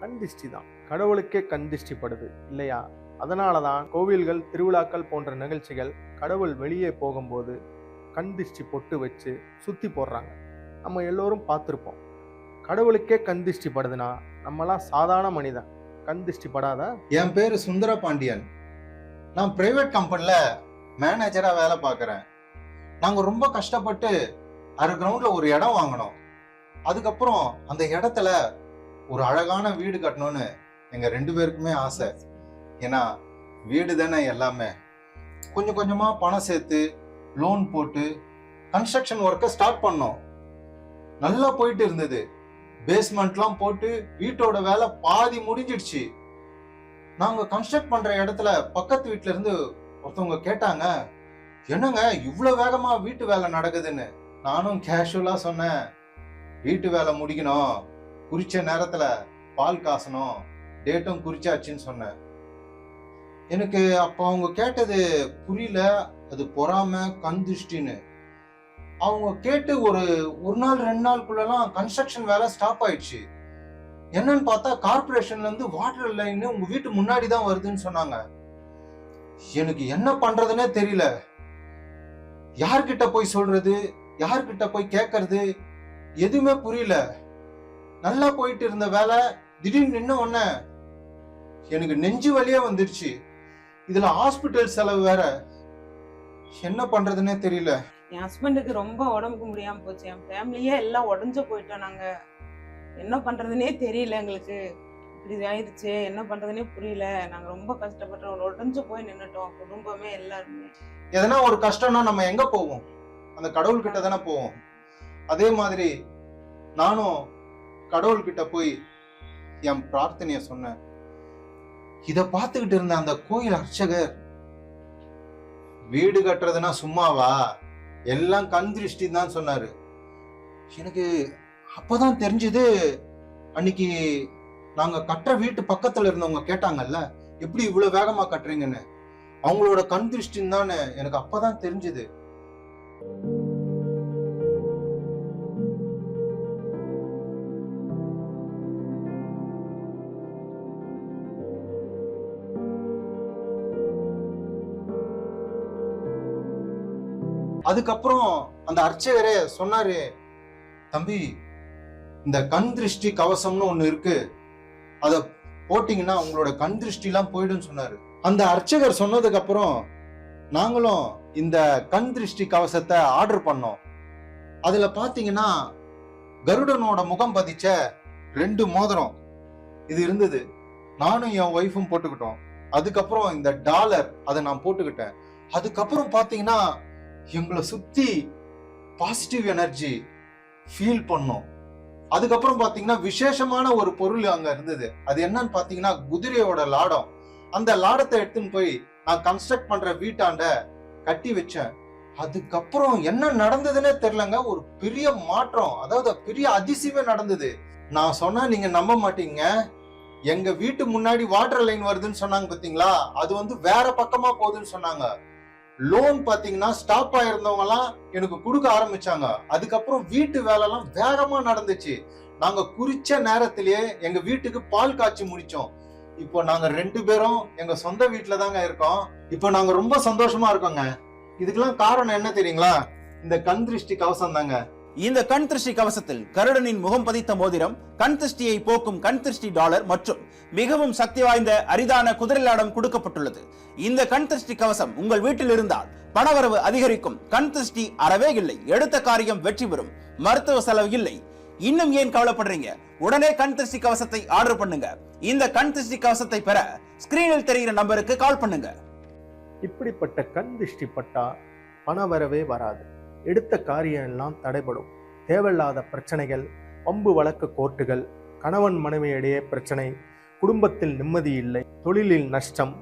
கண் திஷ்டி தான். கடவுளுக்கே கண் இல்லையா? அதனால தான் கோவில்கள் திருவிழாக்கள் போன்ற நிகழ்ச்சிகள் கடவுள் வெளியே போகும்போது கண் திஷ்டி பொட்டு வச்சு சுற்றி போடுறாங்க. நம்ம எல்லோரும் பார்த்துருப்போம். கடவுளுக்கே கண்திஷ்டி படுதுன்னா நம்மலாம் சாதாரண மனிதன். கண்திஷ்டி படாத என் பேர் சுந்தர பாண்டியன் நான் பிரைவேட் கம்பெனியில் மேனேஜராக வேலை பார்க்குறேன். நாங்கள் ரொம்ப கஷ்டப்பட்டு அரை கிரவுண்டில் ஒரு இடம் வாங்கினோம். அதுக்கப்புறம் அந்த இடத்துல ஒரு அழகான வீடு கட்டணும்னு எங்கள் ரெண்டு பேருக்குமே ஆசை. ஏன்னா வீடு தானே எல்லாமே. கொஞ்சம் கொஞ்சமாக பணம் சேர்த்து லோன் போட்டு கன்ஸ்ட்ரக்ஷன் ஒர்க்கை ஸ்டார்ட் பண்ணோம். நல்லா போயிட்டு இருந்தது. பேஸ்மெண்ட்லாம் போட்டு வீட்டோட வேலை பாதி முடிஞ்சிடுச்சு. நாங்கள் கன்ஸ்ட்ரக்ட் பண்ணுற இடத்துல பக்கத்து வீட்ல இருந்து ஒருத்தவங்க கேட்டாங்க என்னங்க இவ்வளோ வேகமாக வீட்டு வேலை நடக்குதுன்னு? நானும் கேஷுவலாக சொன்னேன் வீட்டு வேலை முடிக்கணும். குறிச்ச நேரத்துல பால் காசணும் டேட்டும் குறிச்சாச்சுன்னு சொன்னேன். எனக்கு அப்போ அவங்க கேட்டது புரியல அது பொறாம கண் திருஷ்டின்னு. அவங்க கேட்டு ஒரு ஒரு நாள் ரெண்டு நாளுக்குள்ளலாம் கன்ஸ்ட்ரக்ஷன் வேலை ஸ்டாப் ஆயிடுச்சு. என்னன்னு பார்த்தா கார்பரேஷன்ல இருந்து வாட்டர் லைன் உங்க வீட்டு முன்னாடி தான் வருதுன்னு சொன்னாங்க. எனக்கு என்ன பண்ணுறதுனே தெரியல. யார்கிட்ட போய் சொல்றது? யார்கிட்ட போய் கேட்கறது எதுவுமே புரியல. நல்லா போயிட்டு இருந்த வேலை திடீர்னு நின்ன உடனே எனக்கு நெஞ்சு வலியே வந்துருச்சு. இதுல ஹாஸ்பிட்டல் செலவு வேற. என்ன பண்றதுனே தெரியல. என் ஹஸ்பண்டுக்கு ரொம்ப உடம்புக்கு முடியாம போச்சு. என் ஃபேமிலியே எல்லாம் உடஞ்சு போயிட்டோம் நாங்க. என்ன பண்றதுனே தெரியல எங்களுக்கு. இப்படி ஆயிடுச்சு என்ன பண்றதுனே புரியல. நாங்க ரொம்ப கஷ்டப்பட்டோம். உடஞ்சு போய் நின்னுட்டோம். குடும்பமே எல்லாருமே. எதனா ஒரு கஷ்டம்னா நம்ம எங்க போவோம்? அந்த கடவுள் கிட்ட தானே போவோம். அதே மாதிரி நானும் கடவுள்கிட்ட போய் என் பிரார்த்தனைய சொன்னேன். இத பார்த்துக்கிட்டு இருந்த அந்த கோயில் அர்ச்சகர் வீடு கட்டுறதுன்னா சும்மாவா? எல்லாம் கண் திருஷ்டி தான் சொன்னாரு. எனக்கு அப்பதான் தெரிஞ்சது அன்னைக்கு நாங்க கட்டுற வீட்டு பக்கத்துல இருந்தவங்க கேட்டாங்கல்ல எப்படி இவ்வளவு வேகமா கட்டுறீங்கன்னு? அவங்களோட கண் திருஷ்டின்னு தானே எனக்கு அப்பதான் தெரிஞ்சது. அதுக்கப்புறம் அந்த அர்ச்சகரே சொன்னாரு தம்பி இந்த கண் திருஷ்டி கவசம்னு ஒண்ணு இருக்கு. அத போட்டீங்கன்னா உங்களோட கண் திருஷ்டி எல்லாம் போயிடும் சொன்னாரு. அந்த அர்ச்சகர் சொன்னதுக்கு அப்புறம் நாங்களும் இந்த கண் திருஷ்டி கவசத்தை ஆர்டர் பண்ணோம். அதுல பாத்தீங்கன்னா கருடனோட முகம் பதிச்ச ரெண்டு மோதிரம் இது இருந்தது. நானும் என் ஒய்ஃபும் போட்டுக்கிட்டோம். அதுக்கப்புறம் இந்த டாலர் அதை நான் போட்டுக்கிட்டேன். அதுக்கப்புறம் பாத்தீங்கன்னா எங்களை சுற்றி பாசிட்டிவ் எனர்ஜி ஃபீல் பண்ணோம். அதுக்கப்புறம் பார்த்தீங்கன்னா விசேஷமான ஒரு பொருள் அங்கே இருந்தது. அது என்னன்னு பார்த்தீங்கன்னா குதிரையோட லாடம். அந்த லாடத்தை எடுத்துன்னு போய் நான் கன்ஸ்ட்ரக்ட் பண்ணுற வீட்டாண்ட கட்டி வச்சேன். அதுக்கப்புறம் என்ன நடந்ததுன்னே தெரிலங்க ஒரு பெரிய மாற்றம். அதாவது பெரிய அதிசயமே நடந்தது. நான் சொன்னா நீங்க நம்ப மாட்டீங்க. எங்க வீட்டு முன்னாடி வாட்டர் லைன் வருதுன்னு சொன்னாங்க பாத்தீங்களா? அது வந்து வேற பக்கமா போகுதுன்னு சொன்னாங்க. லோன் பாத்தீங்கன்னா ஸ்டாப் ஆயிருந்தவங்க எல்லாம் எனக்கு கொடுக்க ஆரம்பிச்சாங்க. அதுக்கப்புறம் வீட்டு வேலை எல்லாம் வேகமா நடந்துச்சு. நாங்க குறிச்ச நேரத்திலேயே எங்க வீட்டுக்கு பால் காய்ச்சி முடிச்சோம். இப்போ நாங்க ரெண்டு பேரும் எங்க சொந்த வீட்டுல தாங்க இருக்கோம். இப்போ நாங்க ரொம்ப சந்தோஷமா இருக்கோங்க. இதுக்கெல்லாம் காரணம் என்ன தெரியுங்களா? இந்த கண் திருஷ்டி கவசம் தாங்க இந்த கண் திருஷ்டி கவசத்தில் கருடனின் முகம் பதித்த மோதிரம் கண் திருஷ்டியை போக்கும் கண் திருஷ்டி டாலர் மற்றும் மிகவும் சக்தி வாய்ந்த அரிதான குதிரைலாடம் கொடுக்கப்பட்டுள்ளது. இந்த கண் திருஷ்டி கவசம் உங்கள் வீட்டில் இருந்தால் பணவரவு அதிகரிக்கும். கண் திருஷ்டி அறவே இல்லை. எடுத்த காரியம் வெற்றி பெறும். மருத்துவ செலவு இல்லை. இன்னும் ஏன் கவலைப்படுறீங்க? உடனே கண் திருஷ்டி கவசத்தை ஆர்டர் பண்ணுங்க. இந்த கண் திருஷ்டி கவசத்தை பெற ஸ்கிரீனில் தெரிகிற நம்பருக்கு கால் பண்ணுங்க. இப்படிப்பட்ட கண் திருஷ்டி பட்டா பண வரவே வராது. எடுத்த காரியம் எல்லாம் தடைபடும். தேவையில்லாத பிரச்சனைகள் பம்பு வழக்கு கோர்ட்டுகள் கணவன் மனைவியிடையே பிரச்சனை குடும்பத்தில் நிம்மதி இல்லை தொழிலில் நஷ்டம்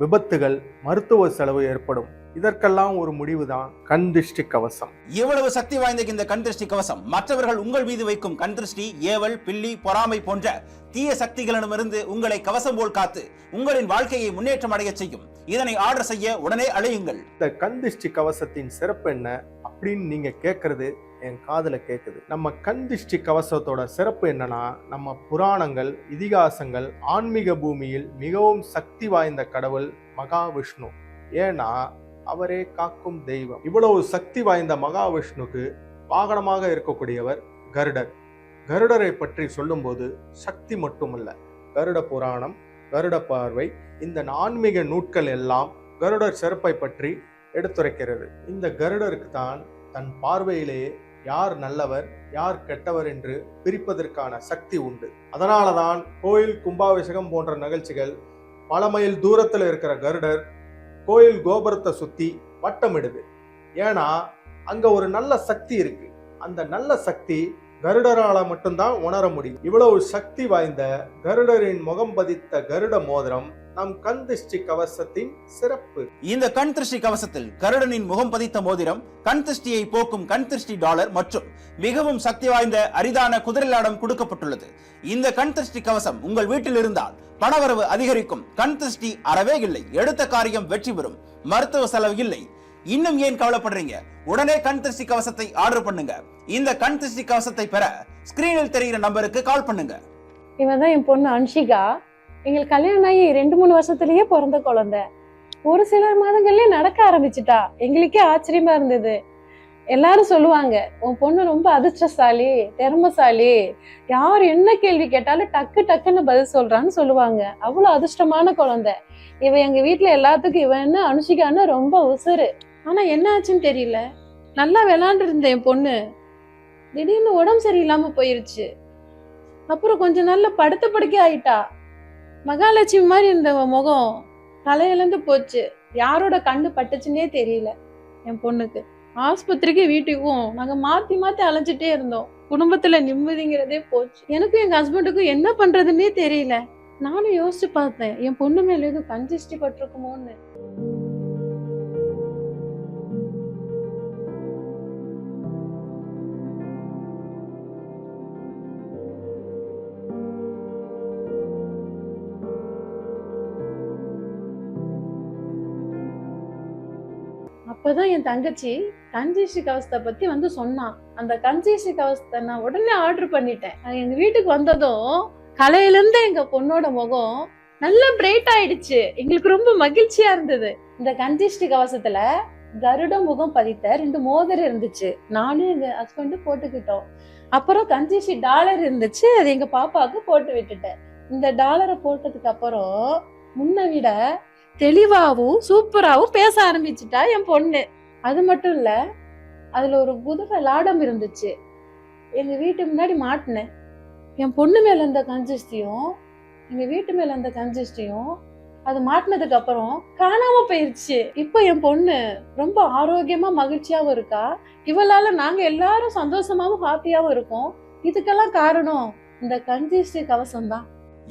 விபத்துகள் மருத்துவ செலவு ஏற்படும். இதற்கெல்லாம் ஒரு முடிவுதான் கண் திஷ்டி கவசம். இவ்வளவு சக்தி வாய்ந்த இந்த கண் திருஷ்டி கவசம் மற்றவர்கள் உங்கள் மீது வைக்கும் கண் திருஷ்டி ஏவல் பில்லி பொறாமை போன்ற தீய சக்திகளிடமிருந்து உங்களை கவசம் போல் காத்து உங்களின் வாழ்க்கையை முன்னேற்றம் அடைய செய்யும். இதனை ஆர்டர் செய்ய உடனே அழையுங்கள். இந்த கண் திஷ்டி கவசத்தின் சிறப்பு என்ன அப்படின்னு நீங்க கேட்கறது என் காதுல கேக்குது. நம்ம கண் திஷ்டி கவசத்தோட சிறப்பு என்னன்னா நம்ம புராணங்கள் இதிகாசங்கள் ஆன்மீக பூமியில் மிகவும் சக்தி வாய்ந்த கடவுள் மகாவிஷ்ணு. ஏன்னா அவரே காக்கும் தெய்வம். இவ்வளவு சக்தி வாய்ந்த மகாவிஷ்ணுக்கு வாகனமாக இருக்கக்கூடியவர் கருடர். கருடரை பற்றி சொல்லும்போது சக்தி மட்டுமல்ல. கருட புராணம் கருட பார்வை இந்த ஆன்மீக நூட்கள் எல்லாம் கருடர் சிறப்பை பற்றி எடுத்துரைக்கிறது. இந்த கருடருக்கு தான் தன் பார்வையிலேயே யார் நல்லவர் யார் கெட்டவர் என்று பிரிப்பதற்கான சக்தி உண்டு. அதனால தான் கோயில் கும்பாபிஷேகம் போன்ற நிகழ்ச்சிகள் பல மைல் தூரத்தில் இருக்கிற கருடர் கோயில் கோபுரத்தை சுத்தி வட்டமிடுது. ஏன்னா அங்க ஒரு நல்ல சக்தி இருக்கு. அந்த நல்ல சக்தி கருடரால மட்டும்தான் உணர முடியும். இவ்வளவு சக்தி வாய்ந்த கருடரின் முகம் பதித்த கருட மோதிரம் நம் கண் திஷ்டி கவசத்தின் சிறப்பு. இந்த கண் திருஷ்டி கவசத்தில் கருடனின் முகம் பதித்த மோதிரம் கண் திருஷ்டியை போக்கும் கண் திருஷ்டி டாலர் மற்றும் மிகவும் சக்தி வாய்ந்த அரிதான குதிரைலாடம் கொடுக்கப்பட்டுள்ளது. இந்த கண் திருஷ்டி கவசம் உங்கள் வீட்டில் இருந்தால் பணவரவு அதிகரிக்கும். கண் திருஷ்டி அறவே இல்லை. எடுத்த காரியம் வெற்றி பெறும். மருத்துவ செலவு இல்லை. இன்னும் ஏன் கவலைப்படுறீங்க? உடனே கண் திருஷ்டி கவசத்தை ஆர்டர் பண்ணுங்க. இந்த கண் திருஷ்டி கவசத்தை பெற ஸ்கிரீனில் தெரிகிற நம்பருக்கு கால் பண்ணுங்க. இவன் தான் என் பொண்ணு அன்ஷிகா. எங்களுக்கு கல்யாணம் ஆகி ரெண்டு மூணு வருஷத்துலயே பிறந்த குழந்தை. ஒரு சில மாதங்கள்லயே நடக்க ஆரம்பிச்சிட்டா. எங்களுக்கே ஆச்சரியமா இருந்தது. எல்லாரும் சொல்லுவாங்க உன் பொண்ணு ரொம்ப அதிர்ஷ்டசாலி திறமசாலி. யார் என்ன கேள்வி கேட்டாலும் டக்கு டக்குன்னு பதில் சொல்றான்னு சொல்லுவாங்க. அவ்வளோ அதிர்ஷ்டமான குழந்தை. இவ எங்க வீட்டுல எல்லாத்துக்கும் இவன்னு அனுஷிகான்னு ரொம்ப உசுறு. ஆனா என்ன ஆச்சுன்னு தெரியல. நல்லா விளாண்டு இருந்தேன் என் பொண்ணு. திடீர்னு உடம்பு சரியில்லாம போயிருச்சு. அப்புறம் கொஞ்ச நாள்ல படுத்த படுக்கே ஆயிட்டா. மகாலட்சுமி மாதிரி இந்த முகம் தலையிலேருந்து போச்சு. யாரோட கண்ணு பட்டுச்சுன்னே தெரியல. என் பொண்ணுக்கு. ஆஸ்பத்திரிக்கு வீட்டுக்கும் நாங்கள் மாற்றி மாற்றி அலைஞ்சிட்டே இருந்தோம். குடும்பத்தில் நிம்மதிங்கிறதே போச்சு. எனக்கும் எங்கள் ஹஸ்பண்டுக்கும் என்ன பண்ணுறதுன்னே தெரியல. நானும் யோசிச்சு பார்த்தேன். என் பொண்ணு மேலே எதுவும் கஞ்சிஷ்டி பட்டிருக்குமோன்னு. அப்பதான் என் தங்கச்சி கஞ்சிஷ்டி கவசத்தை பத்தி வந்து சொன்னான் அந்த கஞ்சீஷி கவசத்தை நான் உடனே ஆர்டர் பண்ணிட்டேன். எங்க வீட்டுக்கு வந்ததும் கலையிலிருந்து எங்க பொண்ணோட முகம் நல்லா பிரைட் ஆயிடுச்சு. எங்களுக்கு ரொம்ப மகிழ்ச்சியா இருந்தது. இந்த கஞ்சிஷ்டி கவசத்துல கருட முகம் பதித்த ரெண்டு மோதிரம் இருந்துச்சு. நானும் எங்க ஹஸ்பண்டும் போட்டுக்கிட்டோம். அப்புறம் கஞ்சிஷி டாலர் இருந்துச்சு. அது எங்க பாப்பாவுக்கு போட்டு விட்டுட்டேன். இந்த டாலரை போட்டதுக்கு அப்புறம் முன்ன விட தெளிவாகவும் சூப்பராகவும் பேச ஆரம்பிச்சிட்டா என் பொண்ணு. அது மட்டும் இல்ல அதுல ஒரு குதிரை லாடம் இருந்துச்சு. எங்க வீட்டு முன்னாடி மாட்டினேன் என் பொண்ணு மேல இருந்த கஞ்சிஷ்டியும் எங்க வீட்டு மேல இருந்த கஞ்சிஷ்டியும் அது மாட்டினதுக்கு அப்புறம் காணாம போயிருச்சு. இப்போ என் பொண்ணு ரொம்ப ஆரோக்கியமா மகிழ்ச்சியாவும் இருக்கா. இவளால நாங்க எல்லாரும் சந்தோஷமாவும் ஹாப்பியாவும் இருக்கோம். இதுக்கெல்லாம் காரணம் இந்த கஞ்சிஷ்டி கவசம் தான்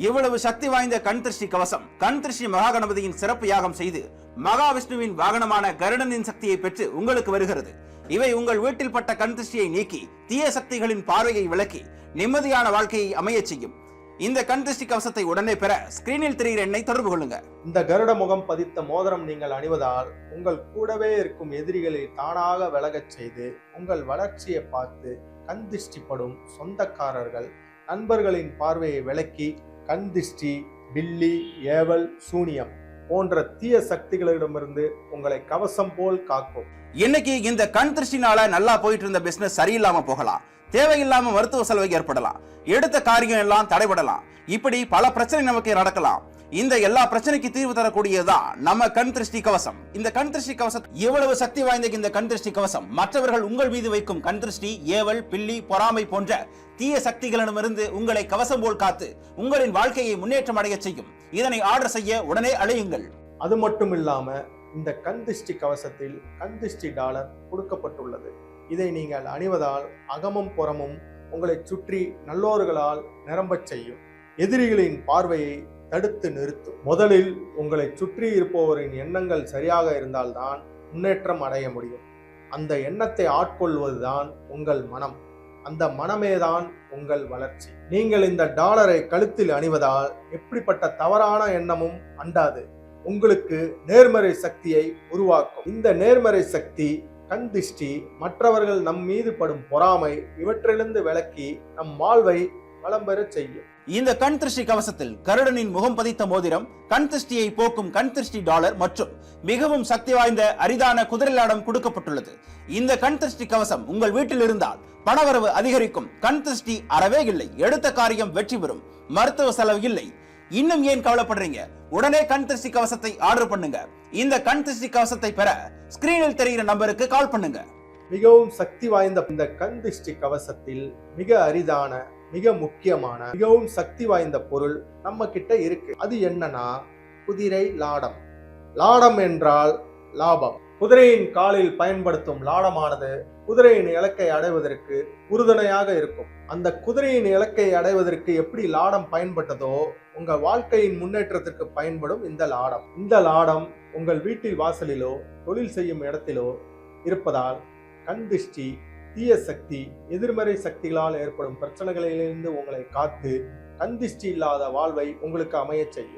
இவ்வளவு சக்தி வாய்ந்த கண் திருஷ்டி கவசம் கண் திருஷ்டி மகா கணபதியின் சிறப்பு யாகம் செய்து மகாவிஷ்ணுவின் வாகனமான கருடனின் சக்தியை பெற்று உங்களுக்கு வருகிறது. இவை உங்கள் வீட்டில் பட்ட கண் திருஷ்டியை நீக்கி தீய சக்திகளின் பார்வையை விலக்கி நிம்மதியான வாழ்க்கையை அமையச் செய்யும். இந்த கண் திருஷ்டி கவசத்தை உடனே பெற ஸ்கிரீனில் தெரிகிற எண்ணை தொடர்பு கொள்ளுங்க. இந்த கருட முகம் பதித்த மோதிரம் நீங்கள் அணிவதால் உங்கள் கூடவே இருக்கும் எதிரிகளை தானாக விலகச் செய்து உங்கள் வளர்ச்சியை பார்த்து கண்திரிஷ்டிப்படும் சொந்தக்காரர்கள் நண்பர்களின் பார்வையை விலக்கி கண் திஷ்டி பில்லி ஏவல் சூனியம் போன்ற தீய சக்திகளிடமிருந்து உங்களை கவசம் போல் காக்கும். இன்னைக்கு இந்த கண் திருஷ்டினால நல்லா போயிட்டு இருந்த பிசினஸ் சரியில்லாம போகலாம். தேவையில்லாம மருத்துவ செலவு ஏற்படலாம். எடுத்த காரியம் எல்லாம் தடைபடலாம். இப்படி பல பிரச்சனை நமக்கு நடக்கலாம். இந்த எல்லா பிரச்சனைக்கு தீர்வு தரக்கூடியதான் நம்ம கண் திருஷ்டி கவசம். இந்த கண் திருஷ்டி கவசம் இவ்வளவு சக்தி வாய்ந்த இந்த கண் திருஷ்டி கவசம்? மற்றவர்கள் உங்கள் மீது வைக்கும் கண் திருஷ்டி ஏவல் பில்லி பொறாமை போன்ற தீய சக்திகளிடமிருந்து உங்களை கவசம் போல் காத்து உங்களின் வாழ்க்கையை முன்னேற்றம் அடைய செய்யும். இதனை ஆர்டர் செய்ய உடனே அழையுங்கள். அது மட்டும் இல்லாம இந்த கண் திருஷ்டி கவசத்தில் கண் திருஷ்டி டாலர் கொடுக்கப்பட்டுள்ளது. இதை நீங்கள் அணிவதால் அகமும் புறமும் உங்களை சுற்றி நல்லோர்களால் நிரம்பச் செய்யும். எதிரிகளின் பார்வையை தடுத்து நிறுத்தும் முதலில் உங்களைச் சுற்றி இருப்பவரின் எண்ணங்கள் சரியாக இருந்தால்தான் முன்னேற்றம் அடைய முடியும். அந்த எண்ணத்தை ஆட்கொள்வதுதான் உங்கள் மனம். அந்த மனமேதான் உங்கள் வளர்ச்சி. நீங்கள் இந்த டாலரை கழுத்தில் அணிவதால் எப்படிப்பட்ட தவறான எண்ணமும் அண்டாது. உங்களுக்கு நேர்மறை சக்தியை உருவாக்கும். இந்த நேர்மறை சக்தி கண் திஷ்டி மற்றவர்கள் நம் மீது படும் பொறாமை இவற்றிலிருந்து விலக்கி நம் வாழ்வை வளம்பெறச் செய்யும். இந்த கண் திருஷ்டி கவசத்தில் கருடனின் முகம் பதித்த மோதிரம் கண் திருஷ்டியை போக்கும் கண் திருஷ்டி டாலர் மற்றும் மிகவும் சக்தி வாய்ந்த அரிதான குதிரைலாடம் கொடுக்கப்பட்டுள்ளது. இந்த கண் திருஷ்டி கவசம் உங்கள் வீட்டில் இருந்தால் பணவரவு அதிகரிக்கும். கண் திருஷ்டி அறவே இல்லை. எடுத்த காரியம் வெற்றி பெறும். மருத்துவ செலவு இல்லை. இன்னும் ஏன் கவலைப்படுறீங்க? உடனே கண் திருஷ்டி கவசத்தை ஆர்டர் பண்ணுங்க. இந்த கண் திருஷ்டி கவசத்தை பெற ஸ்கிரீனில் தெரிகிற நம்பருக்கு கால் பண்ணுங்க. மிகவும் சக்தி வாய்ந்த இந்த கண் திருஷ்டி கவசத்தில் மிக அரிதான மிக முக்கியமான மிகவும் சக்தி வாய்ந்த பொருள் நம்ம கிட்ட இருக்கு. அது என்னன்னா குதிரை லாடம். லாடம் என்றால் லாபம். குதிரையின் காலில் பயன்படுத்தும் லாடமானது குதிரையின் இலக்கை அடைவதற்கு உறுதுணையாக இருக்கும். அந்த குதிரையின் இலக்கை அடைவதற்கு எப்படி லாடம் பயன்பட்டதோ உங்க வாழ்க்கையின் முன்னேற்றத்திற்கு பயன்படும் இந்த லாடம். இந்த லாடம் உங்கள் வீட்டில் வாசலிலோ தொழில் செய்யும் இடத்திலோ இருப்பதால் கண் திருஷ்டி தீய சக்தி எதிர்மறை சக்திகளால் ஏற்படும் பிரச்சனைகளிலிருந்து உங்களை காத்து கந்திஷ்டி இல்லாத வாழ்வை உங்களுக்கு அமையச் செய்யும்.